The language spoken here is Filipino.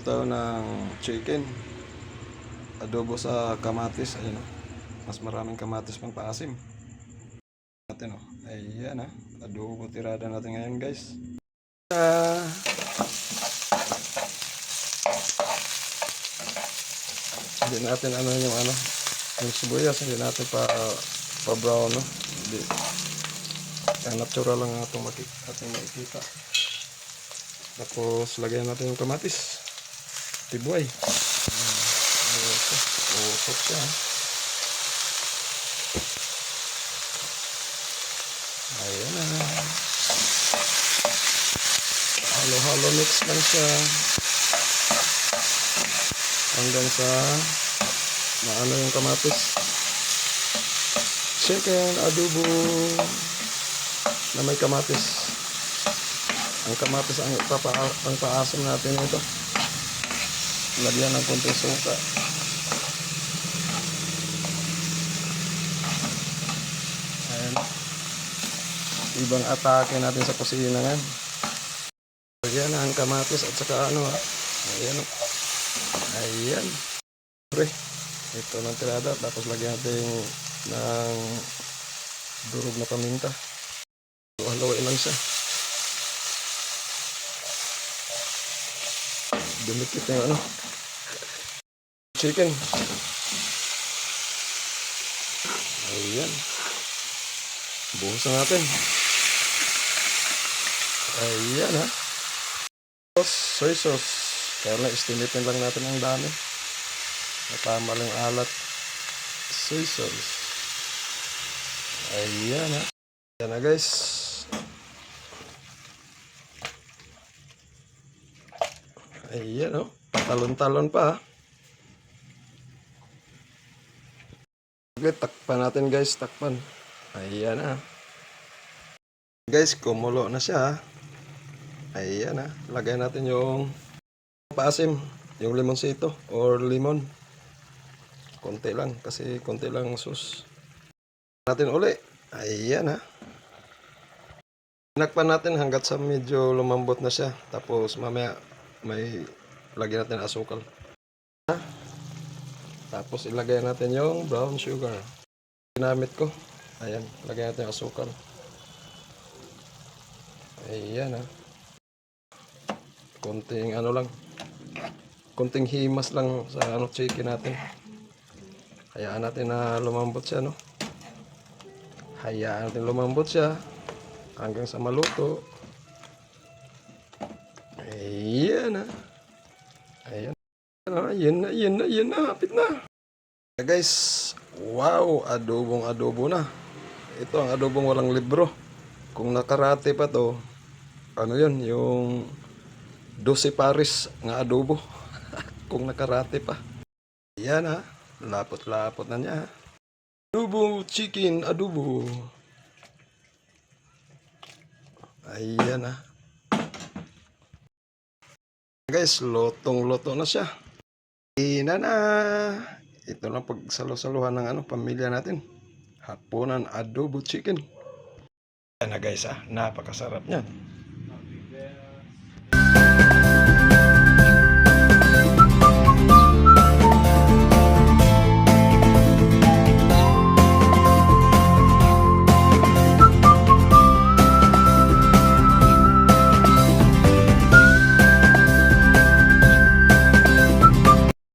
mag-adobo tayo ng chicken. Adobo sa kamatis, ayun o. Mas maraming kamatis pang paasim. Natin o. Ayan ha. Adobo tirada natin ngayon guys. Ah. Hindi natin ano yung ano. Yung sibuyas, hindi natin pa pa brown no. Hindi. Kaya natural lang atong maki, ating makikita. Tapos, lagyan natin yung kamatis. Tibuay. Ayan. Ito. Usok siya. Ayan na. Halo-halo mix lang siya. Hanggang sa maano yung kamatis. Chicken adobo na may kamatis. Ang kamatis ang, papa, ang paasim natin ito. Lagyan ng konting suka. Ayan. Ibang atake natin sa kusina ngayon. Lagyan ang kamatis at saka ano ha. Ayan. o. Ayan. Pre. Ito ng tirada. Tapos lagyan natin ng durog na paminta. Haluin lang siya. Dumikit na ano. Chicken. Ayan. Buhos na natin. Ayan ha. Sauce, soy sauce. Kaya lang, estimatein lang natin ang dami. Natama lang alat. Soy sauce. Ayan ha. Ayan na guys. Ayan oh. Talon-talon pa ha. Saglit, takpan natin guys, takpan. Ayan na. Guys, kumulo na siya. Ayan na. Lagay natin yung paasim, yung limonsito or limon. Konti lang kasi konti lang sus. Natin uli. Ayan ha. Tinakpan natin hanggat sa medyo lumambot na siya. Tapos mamaya may lagyan natin asukal. Tapos ilagay natin yung brown sugar. Ginamit ko. Ayan, lagay natin yung asukal. Ayan ha. Konting ano lang. Konting himas lang sa ano chicken natin. Hayaan natin na lumambot siya, no? Hayaan natin lumambot siya hanggang sa maluto. Ayan ha. Ayan. Ayan na, ayan na, ayan na. Hapit na. Guys, wow, adobong adobo na. Ito ang adobong walang libro. Kung nakarate pa to, ano yun, yung 12 paris nga adobo. Kung nakarate pa. Yan ha, lapot-lapot na niya. Adobo chicken adobo. Ayan ha. Guys, lotong-loto na siya. Ina na. Ito lang pagsalo-saluhan ng ano, pamilya natin. Hapunan adobo chicken. Yan na guys ah, napakasarap niyan.